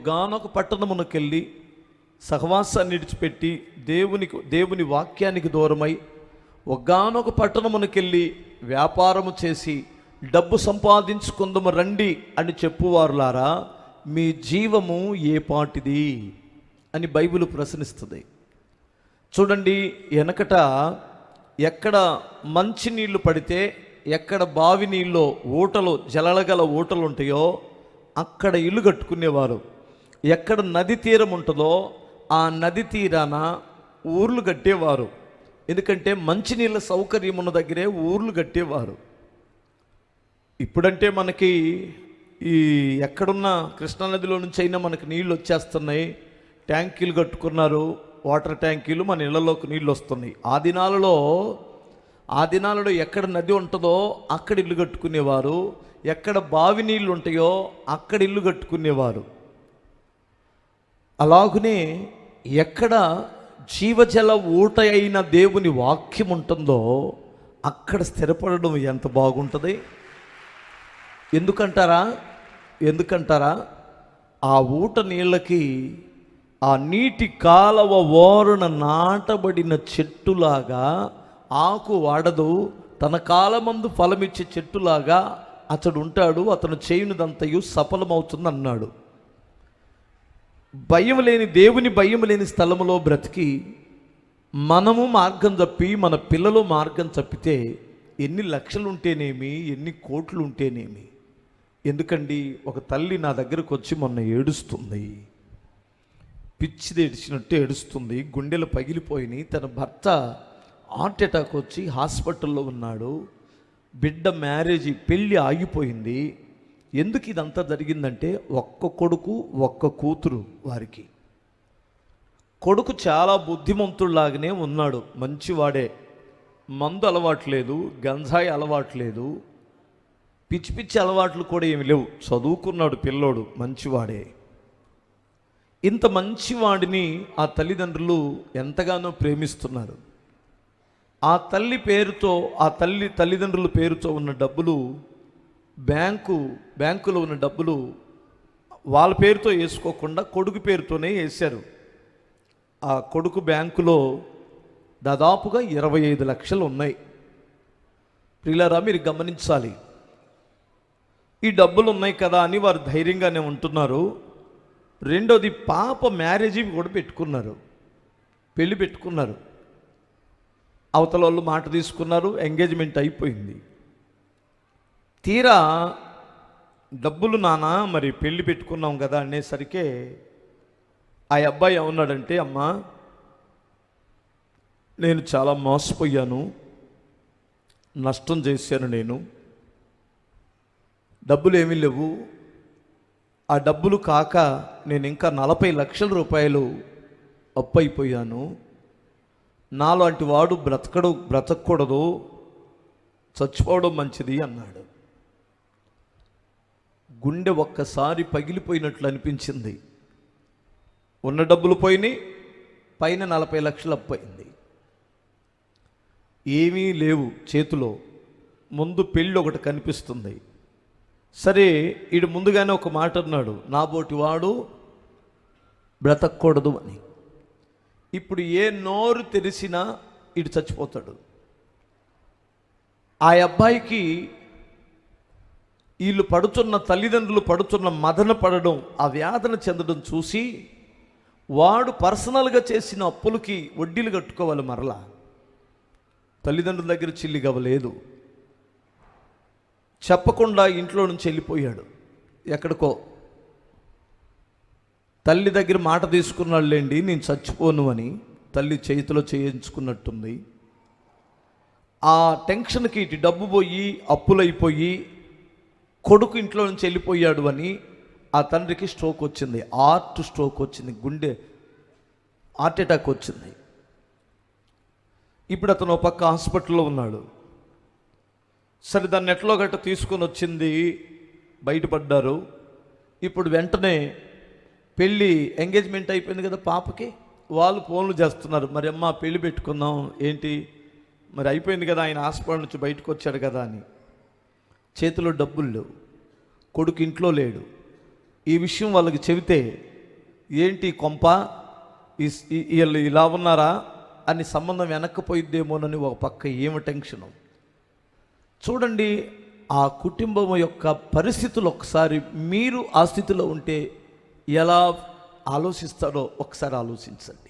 ఒకగానొక పట్టణమునకెళ్ళి సహవాసాన్ని విడిచిపెట్టి దేవునికి దేవుని వాక్యానికి దూరమై ఒగ్గానొక పట్టణమునకెళ్ళి వ్యాపారము చేసి డబ్బు సంపాదించుకుందము రండి అని చెప్పువారులారా మీ జీవము ఏ పాటిది అని బైబిల్ ప్రశ్నిస్తుంది. చూడండి వెనకట ఎక్కడ మంచి నీళ్ళు పడితే ఎక్కడ బావి నీళ్ళు ఊటలు జలగల ఊటలు ఉంటాయో అక్కడ ఇల్లు కట్టుకునేవారు. ఎక్కడ నది తీరం ఉంటుందో ఆ నది తీరాన ఊర్లు కట్టేవారు. ఎందుకంటే మంచినీళ్ళ సౌకర్యం ఉన్న దగ్గరే ఊర్లు కట్టేవారు. ఇప్పుడంటే మనకి ఈ ఎక్కడున్న కృష్ణానదిలో నుంచి అయినా మనకి నీళ్ళు వచ్చేస్తున్నాయి. ట్యాంకీలు కట్టుకున్నారు. వాటర్ ట్యాంకీలు మన ఇళ్ళలోకి నీళ్ళు వస్తున్నాయి. ఆ దినాలలో ఆ దినాలలో ఎక్కడ నది ఉంటుందో అక్కడ ఇల్లు కట్టుకునేవారు. ఎక్కడ బావి నీళ్ళు ఉంటాయో అక్కడ ఇల్లు కట్టుకునేవారు. అలాగునే ఎక్కడ జీవజల ఊట అయిన దేవుని వాక్యం ఉంటుందో అక్కడ స్థిరపడడం ఎంత బాగుంటుంది? ఎందుకంటారా? ఎందుకంటారా? ఆ ఊట నీళ్ళకి ఆ నీటి కాలవ ఓరణ నాటబడిన చెట్టులాగా ఆకు వాడదు తన కాలమందు ఫలమిచ్చే చెట్టులాగా అతడు ఉంటాడు అతను చేయనిదంతయు సఫలమవుతుంది అన్నాడు భయం లేని దేవుని భయం లేని స్థలములో బ్రతికి మనము మార్గం తప్పి మన పిల్లలు మార్గం తప్పితే ఎన్ని లక్షలు ఉంటేనేమి ఎన్ని కోట్లు ఉంటేనేమి ఎందుకండి? ఒక తల్లి నా దగ్గరకు వచ్చి మొన్న ఏడుస్తుంది. పిచ్చిది ఏడిచినట్టు ఏడుస్తుంది. గుండెలు పగిలిపోయినాయి. తన భర్త హార్ట్ అటాక్ వచ్చి హాస్పిటల్లో ఉన్నాడు. బిడ్డ మ్యారేజ్ పెళ్ళి ఆగిపోయింది. ఎందుకు ఇదంతా జరిగిందంటే ఒక్క కొడుకు ఒక్క కూతురు వారికి. కొడుకు చాలా బుద్ధిమంతుడిలాగానే ఉన్నాడు మంచివాడే. మందు అలవాట్లేదు గంజాయి అలవాట్లేదు పిచ్చి పిచ్చి అలవాట్లు కూడా ఏమి లేవు. చదువుకున్నాడు పిల్లోడు మంచివాడే. ఇంత మంచివాడిని ఆ తల్లిదండ్రులు ఎంతగానో ప్రేమిస్తున్నారు. ఆ తల్లి పేరుతో ఆ తల్లి తల్లిదండ్రుల పేరుతో ఉన్న డబ్బులు బ్యాంకు బ్యాంకులో ఉన్న డబ్బులు వాళ్ళ పేరుతో వేసుకోకుండా కొడుకు పేరుతోనే వేశారు. ఆ కొడుకు బ్యాంకులో దాదాపుగా ఇరవై ఐదు లక్షలు ఉన్నాయి. ప్రియులారా మీరు గమనించాలి. ఈ డబ్బులు ఉన్నాయి కదా అని వారు ధైర్యంగానే ఉంటున్నారు. రెండోది పాప మ్యారేజ్ కూడా పెట్టుకున్నారు. పెళ్ళి పెట్టుకున్నారు. అవతల వాళ్ళు మాట తీసుకున్నారు ఎంగేజ్మెంట్ అయిపోయింది. తీరా డబ్బులు నానా మరి పెళ్ళి పెట్టుకున్నాం కదా అనేసరికే ఆ అబ్బాయి ఏమన్నాడంటే అమ్మా నేను చాలా మోసపోయాను నష్టం చేశాను నేను డబ్బులు ఏమీ లేవు ఆ డబ్బులు కాక నేను ఇంకా నలభై లక్షల రూపాయలు అప్పు అయిపోయాను నాలాంటి వాడు బ్రతకడు బ్రతకూడదు చచ్చిపోవడం మంచిది అన్నాడు. గుండె ఒక్కసారి పగిలిపోయినట్లు అనిపించింది. ఉన్న డబ్బులు పోయినాయి పైన నలభై లక్షలు అప్పయింది. ఏమీ లేవు చేతిలో ముందు పెళ్ళి ఒకటి కనిపిస్తుంది. సరే ఈడు ముందుగానే ఒక మాట అన్నాడు నాబోటి వాడు బ్రతకూడదు అని. ఇప్పుడు ఏ నోరు తెరిసినా ఇటు చచ్చిపోతాడు. ఆ అబ్బాయికి వీళ్ళు పడుతున్న తల్లిదండ్రులు పడుతున్న మదన పడడం ఆ వ్యాధన చెందడం చూసి వాడు పర్సనల్గా చేసిన అప్పులకి వడ్డీలు కట్టుకోవాలి మరలా. తల్లిదండ్రుల దగ్గర చిల్లిగవ్వలేదు చెప్పకుండా ఇంట్లో నుంచి వెళ్ళిపోయాడు. ఎక్కడికో. తల్లి దగ్గర మాట తీసుకున్నాళ్ళేండి నేను చచ్చిపోను అని తల్లి చేతిలో చేయించుకున్నట్టుంది. ఆ టెన్షన్కి ఇటు డబ్బు పోయి అప్పులైపోయి కొడుకు ఇంట్లో నుంచి వెళ్ళిపోయాడు అని ఆ తండ్రికి స్ట్రోక్ వచ్చింది. హార్ట్ స్ట్రోక్ వచ్చింది. గుండె హార్ట్ అటాక్ వచ్చింది. ఇప్పుడు అతను పక్క హాస్పిటల్లో ఉన్నాడు. సరే దాన్ని ఎట్లో గట్ట తీసుకొని వచ్చింది? బయటపడ్డారు. ఇప్పుడు వెంటనే పెళ్ళి ఎంగేజ్మెంట్ అయిపోయింది కదా పాపకి? వాళ్ళు ఫోన్లు చేస్తున్నారు. మరి అమ్మ పెళ్ళి పెట్టుకుందాం ఏంటి? మరి అయిపోయింది కదా ఆయన హాస్పిటల్ నుంచి బయటకు వచ్చాడు కదా అని. చేతిలో డబ్బులు లేవు. కొడుకు ఇంట్లో లేడు. ఈ విషయం వాళ్ళకి చెబితే ఏంటి కొంప? వీళ్ళు ఇలా ఉన్నారా? అని సంబంధం వెనక్కిపోయిద్దేమోనని ఒక పక్క ఏమి టెన్షను? చూడండి ఆ కుటుంబం యొక్క పరిస్థితులు ఒకసారి మీరు ఆ స్థితిలో ఉంటే ఎలా ఆలోచిస్తారో ఒకసారి ఆలోచించండి.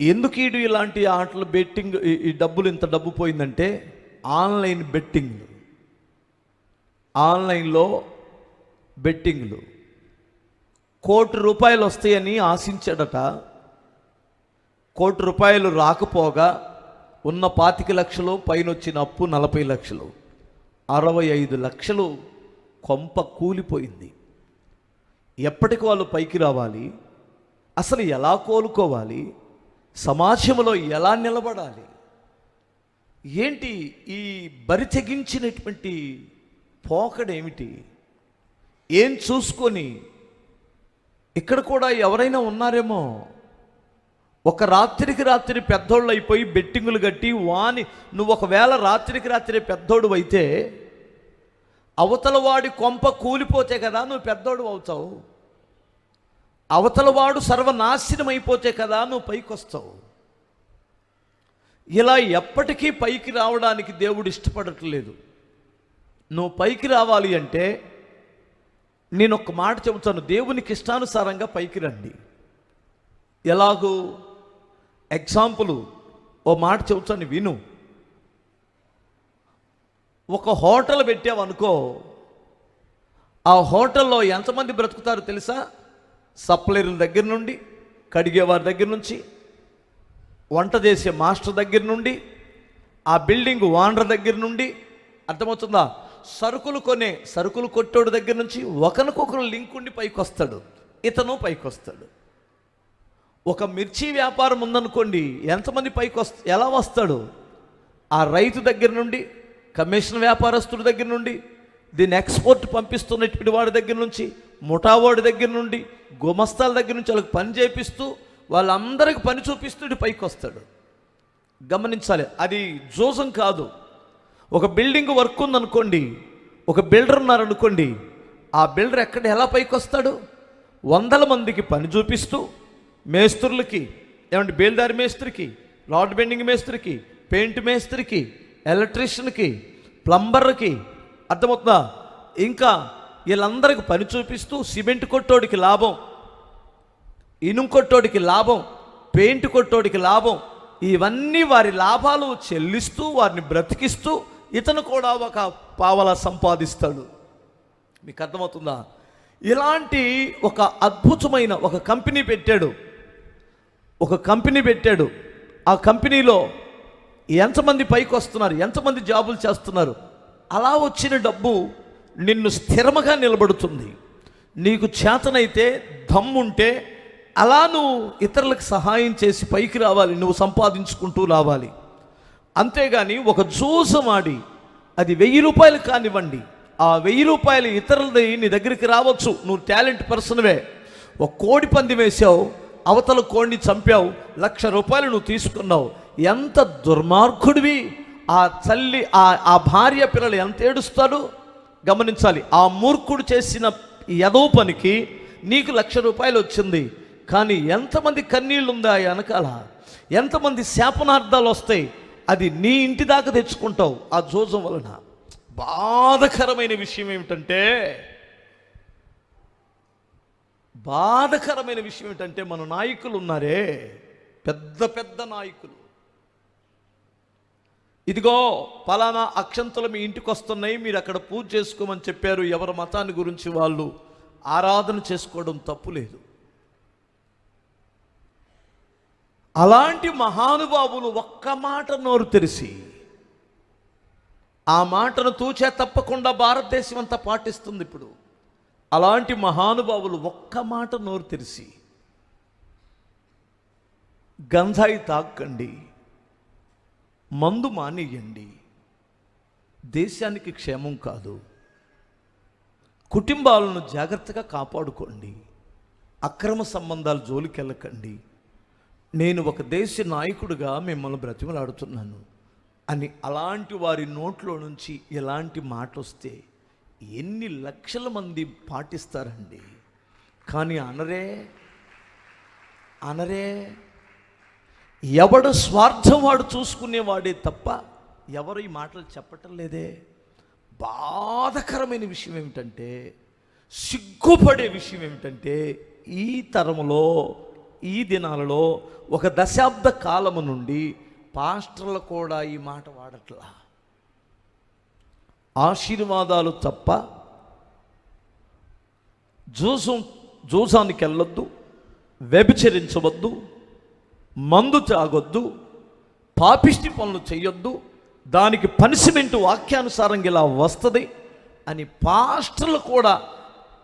ఎందుకు ఇటు ఇలాంటి ఆటలు బెట్టింగ్ ఈ- ఈ డబ్బులు ఇంత డబ్బు పోయిందంటే ఆన్లైన్ బెట్టింగ్లు. ఆన్లైన్లో బెట్టింగ్లు. కోటి రూపాయలు వస్తాయని ఆశించాడట. కోటి రూపాయలు రాకపోగా ఉన్న పాతిక లక్షలు పైన వచ్చిన అప్పు నలభై లక్షలు. అరవై ఐదు లక్షలు కొంప కూలిపోయింది. ఎప్పటికి వాళ్ళు పైకి రావాలి? అసలు ఎలా కోలుకోవాలి? సమాజంలో ఎలా నిలబడాలి? ఏంటి ఈ బరి తెగించినటువంటి పోకడేమిటి? ఏం చూసుకొని ఇక్కడ కూడా ఎవరైనా ఉన్నారేమో? ఒక రాత్రికి రాత్రి పెద్దోళ్ళు అయిపోయి బెట్టింగులు కట్టి వాని నువ్వు ఒకవేళ రాత్రికి రాత్రి పెద్దోడు అయితే అవతల వాడి కొంప కూలిపోతే కదా నువ్వు పెద్దోడు అవుతావు. అవతలవాడు సర్వనాశనం అయిపోతే కదా నువ్వు పైకి వస్తావు ఇలా ఎప్పటికీ పైకి రావడానికి దేవుడు ఇష్టపడట్లేదు. నువ్వు పైకి రావాలి అంటే నేను ఒక మాట చెబుతాను దేవునికి ఇష్టానుసారంగా పైకి రండి. ఎలాగూ ఎగ్జాంపుల్ ఓ మాట చెబుతాను విను. ఒక హోటల్ పెట్టావనుకో ఆ హోటల్లో ఎంతమంది బ్రతుకుతారో తెలుసా? సప్లైర్ల దగ్గర నుండి కడిగేవారి దగ్గర నుంచి వంట చేసే మాస్టర్ దగ్గర నుండి ఆ బిల్డింగ్ ఓనర్ దగ్గర నుండి అర్థమవుతుందా? సరుకులు కొనే సరుకులు కొట్టోడు దగ్గర నుంచి ఒకరికొకరు లింక్ ఉండి పైకి వస్తాడు ఇతను పైకి వస్తాడు ఒక మిర్చి వ్యాపారం ఉందనుకోండి ఎంతమంది పైకి వస్త ఎలా వస్తాడు? ఆ రైతు దగ్గర నుండి కమిషన్ వ్యాపారస్తుడి దగ్గర నుండి దీన్ని ఎక్స్పోర్ట్ పంపిస్తున్నటువంటి వాడి దగ్గర నుంచి ముఠావాడి దగ్గర నుండి గుమస్తాల దగ్గర నుంచి వాళ్ళకి పని చేపిస్తూ వాళ్ళందరికి పని చూపిస్తూ పైకి వస్తాడు గమనించాలి అది జోసం కాదు. ఒక బిల్డింగ్ వర్క్ ఉందనుకోండి ఒక బిల్డర్ ఉన్నారనుకోండి ఆ బిల్డర్ ఎక్కడ ఎలా పైకి వస్తాడు వందల మందికి పని చూపిస్తూ మేస్త్రులకి ఏమంటే బేల్దారి మేస్త్రికి రాడ్ బెండింగ్ మేస్త్రికి పెయింట్ మేస్త్రికి ఎలక్ట్రీషియన్కి ప్లంబర్కి అర్థమవుతుందా? ఇంకా వీళ్ళందరికి పని చూపిస్తూ సిమెంట్ కొట్టోడికి లాభం ఇనుము కొట్టోడికి లాభం పెయింట్ కొట్టోడికి లాభం ఇవన్నీ వారి లాభాలు చెల్లిస్తూ వారిని బ్రతికిస్తూ ఇతను కూడా ఒక పావల సంపాదిస్తాడు. మీకు అర్థమవుతుందా? ఇలాంటి ఒక అద్భుతమైన ఒక కంపెనీ పెట్టాడు. ఒక కంపెనీ పెట్టాడు. ఆ కంపెనీలో ఎంతమంది పైకి వస్తున్నారు ఎంతమంది జాబులు చేస్తున్నారు అలా వచ్చిన డబ్బు నిన్ను స్థిరముగా నిలబడుతుంది. నీకు చేతనైతే దమ్ముంటే అలా నువ్వు ఇతరులకు సహాయం చేసి పైకి రావాలి నువ్వు సంపాదించుకుంటూ రావాలి. అంతేగాని ఒక జూసమాడి అది వెయ్యి రూపాయలు కానివ్వండి ఆ వెయ్యి రూపాయలు ఇతరులది నీ దగ్గరికి రావచ్చు. నువ్వు టాలెంట్ పర్సన్వే. ఒక కోడి పంది వేసావు అవతల కోడిని చంపావు లక్ష రూపాయలు నువ్వు తీసుకున్నావు. ఎంత దుర్మార్గుడివి. ఆ తల్లి ఆ ఆ భార్య పిల్లలు ఎంత ఏడుస్తాడు? గమనించాలి. ఆ మూర్ఖుడు చేసిన యదో పనికి నీకు లక్ష రూపాయలు వచ్చింది. కానీ ఎంతమంది కన్నీళ్ళు ఉందా వెనకాల? ఎంతమంది శాపనార్థాలు వస్తాయి? అది నీ ఇంటి దాకా తెచ్చుకుంటావు ఆ జోజం వలన. బాధకరమైన విషయం ఏమిటంటే బాధకరమైన విషయం ఏంటంటే మన నాయకులు ఉన్నారే పెద్ద పెద్ద నాయకులు. ఇదిగో పలానా అక్షంతలు మీ ఇంటికి వస్తున్నాయి మీరు అక్కడ పూజ చేసుకోమని చెప్పారు ఎవరి మతాన్ని గురించి వాళ్ళు ఆరాధన చేసుకోవడం తప్పు లేదు. అలాంటి మహానుభావులు ఒక్క మాట నోరు తెరిసి ఆ మాటను తూచే తప్పకుండా భారతదేశం అంతా పాటిస్తుంది ఇప్పుడు. అలాంటి మహానుభావులు ఒక్క మాట నోరు తెరిసి గంధాయి తాకండి మందు మానేయండి. దేశానికి క్షేమం కాదు. కుటుంబాలను జాగ్రత్తగా కాపాడుకోండి. అక్రమ సంబంధాలు జోలికెళ్ళకండి. నేను ఒక దేశ నాయకుడిగా మిమ్మల్ని బ్రతిమలాడుతున్నాను. అని అలాంటి వారి నోట్లో నుంచి ఎలాంటి మాట వస్తే ఎన్ని లక్షల మంది పాటిస్తారండి. కానీ అనరే అనరే ఎవడు స్వార్థం వాడు చూసుకునేవాడే తప్ప ఎవరు ఈ మాటలు చెప్పటం లేదే. బాధకరమైన విషయం ఏమిటంటే సిగ్గుపడే విషయం ఏమిటంటే ఈ తరములో ఈ దినాలలో ఒక దశాబ్ద కాలము నుండి పాస్టర్లు కూడా ఈ మాట వాడట్లా. ఆశీర్వాదాలు తప్ప జూసం జూసానికి వెళ్ళొద్దు వ్యభిచరించవద్దు మందు తాగొద్దు పాపిష్టి పనులు చేయొద్దు దానికి పనిష్మెంట్ వాక్యానుసారంగా ఇలా వస్తుంది అని పాస్టర్లు కూడా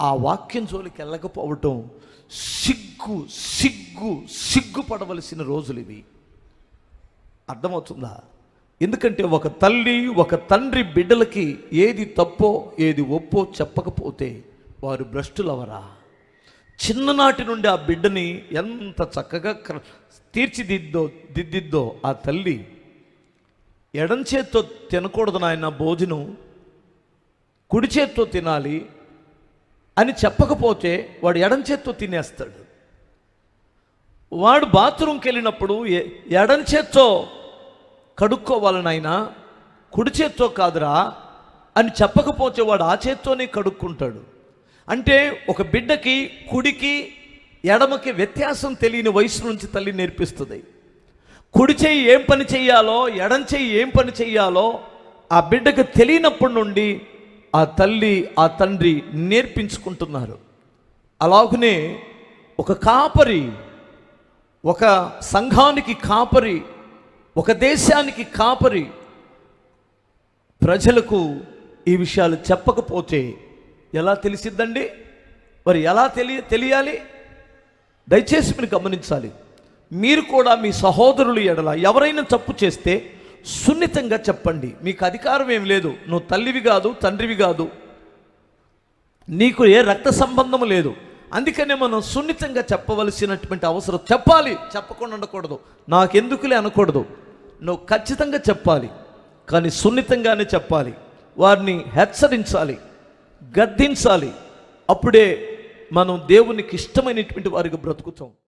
ఆ వాక్యం జోలికి వెళ్ళకపోవటం సిగ్గు సిగ్గు సిగ్గుపడవలసిన రోజులు ఇవి. అర్థమవుతుందా? ఎందుకంటే ఒక తల్లి ఒక తండ్రి బిడ్డలకి ఏది తప్పో ఏది ఒప్పో చెప్పకపోతే వారు భ్రష్టులవరా? చిన్ననాటి నుండి ఆ బిడ్డని ఎంత చక్కగా క్ర- తీర్చిదిద్దో దిద్దిద్దో ఆ తల్లి ఎడం చేత్తో తినకూడదు నాయన భోజనం కుడి చేత్తో తినాలి అని చెప్పకపోతే వాడు ఎడం చేత్తో తినేస్తాడు. వాడు బాత్రూమ్కి వెళ్ళినప్పుడు ఎ- ఎడం చేత్తో కడుక్కోవాలనైనా కుడి చేత్తో కాదురా అని చెప్పకపోతే వాడు ఆ చేత్తోనే కడుక్కుంటాడు. అంటే ఒక బిడ్డకి కుడికి ఎడమకి వ్యత్యాసం తెలియని వయసు నుంచి తల్లి నేర్పిస్తుంది. కుడి చేయి ఏం పని చేయాలో ఎడం చేయి ఏం పని చేయాలో ఆ బిడ్డకు తెలియనప్పటి నుండి ఆ తల్లి ఆ తండ్రి నేర్పించుకుంటున్నారు. అలాగనే ఒక కాపరి ఒక సంఘానికి కాపరి ఒక దేశానికి కాపరి ప్రజలకు ఈ విషయాలు చెప్పకపోతే ఎలా తెలిసిద్దండి? మరి ఎలా తెలియ తెలియాలి? దయచేసి మీరు గమనించాలి. మీరు కూడా మీ సహోదరులు ఎడల ఎవరైనా తప్పు చేస్తే సున్నితంగా చెప్పండి. మీకు అధికారం ఏం లేదు. నువ్వు తల్లివి కాదు తండ్రివి కాదు. నీకు ఏ రక్త సంబంధం లేదు. అందుకనే మనం సున్నితంగా చెప్పవలసినటువంటి అవసరం. చెప్పాలి. చెప్పకుండా ఉండకూడదు. నాకెందుకులే అనకూడదు. నువ్వు ఖచ్చితంగా చెప్పాలి. కానీ సున్నితంగానే చెప్పాలి. వారిని హెచ్చరించాలి. గద్దించాలి. అప్పుడే మనం దేవునికి ఇష్టమైనటువంటి వారికి బ్రతుకుతాం.